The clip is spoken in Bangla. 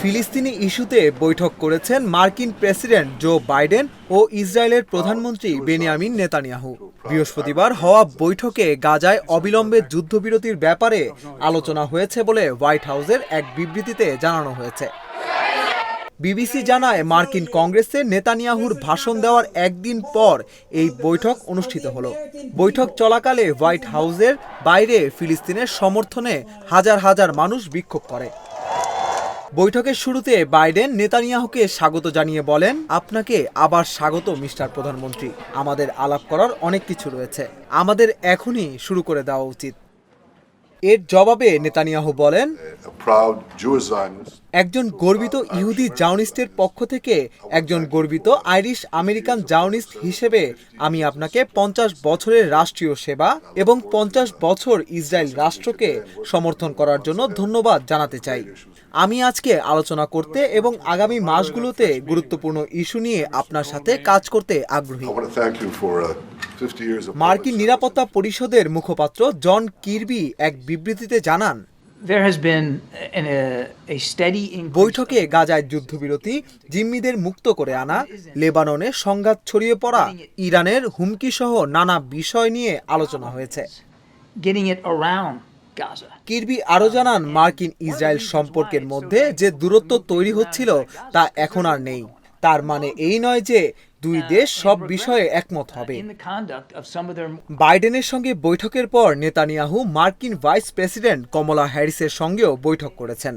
ফিলিস্তিনি ইস্যুতে বৈঠক করেছেন মার্কিন প্রেসিডেন্ট জো বাইডেন ও ইসরায়েলের প্রধানমন্ত্রী বেনিয়ামিন নেতানিয়াহু। বৃহস্পতিবার হওয়া বৈঠকে গাজায় অবিলম্বে যুদ্ধবিরতির ব্যাপারে আলোচনা হয়েছে বলে হোয়াইট হাউসের এক বিবৃতিতে জানানো হয়েছে। বিবিসি জানায় মার্কিন কংগ্রেসে নেতানিয়াহুর ভাষণ দেওয়ার একদিন পর এই বৈঠক অনুষ্ঠিত হলো। বৈঠক চলাকালে হোয়াইট হাউসের বাইরে ফিলিস্তিনের সমর্থনে হাজার হাজার মানুষ বিক্ষোভ করে। বৈঠকের শুরুতে বাইডেন নেতানিয়াহুকে স্বাগত জানিয়ে বলেন, আপনাকে আবার স্বাগত, মিস্টার প্রধানমন্ত্রী। আমাদের আলাপ করার অনেক কিছু রয়েছে। আমাদের এখনই শুরু করে দেওয়া উচিত। এর জবাবে নেতানিয়াহু বলেন. একজন গর্বিত ইহুদি জাউনিস্টের পক্ষ থেকে একজন গর্বিত আইরিশ আমেরিকান জাউনিস্ট হিসেবে আমি আপনাকে পঞ্চাশ বছরের রাষ্ট্রীয় সেবা এবং পঞ্চাশ বছর ইসরায়েল রাষ্ট্রকে সমর্থন করার জন্য ধন্যবাদ জানাতে চাই আমি আজকে আলোচনা করতে এবং আগামী মাসগুলোতে গুরুত্বপূর্ণ ইস্যু নিয়ে আপনার সাথে কাজ করতে আগ্রহী I want to thank you for 50 years of মার্কিন নিরাপত্তা পরিষদের মুখপাত্র জন কিরবি এক বিবৃতিতে জানান. বৈঠকে গাজায় যুদ্ধবিরতি জিম্মিদের মুক্ত করে আনা লেবাননে সংঘাত ছড়িয়ে পড়া ইরানের হুমকি সহ নানা বিষয় নিয়ে আলোচনা হয়েছে. কিরবি আরও জানান মার্কিন ইসরায়েল সম্পর্কের মধ্যে যে দূরত্ব তৈরি হচ্ছিল তা এখন আর নেই তার মানে এই নয় যে দুই দেশ সব বিষয়ে একমত হবে। বাইডেনের সঙ্গে বৈঠকের পর নেতানিয়াহু মার্কিন ভাইস প্রেসিডেন্ট কমলা হ্যারিসের সঙ্গেও বৈঠক করেছেন।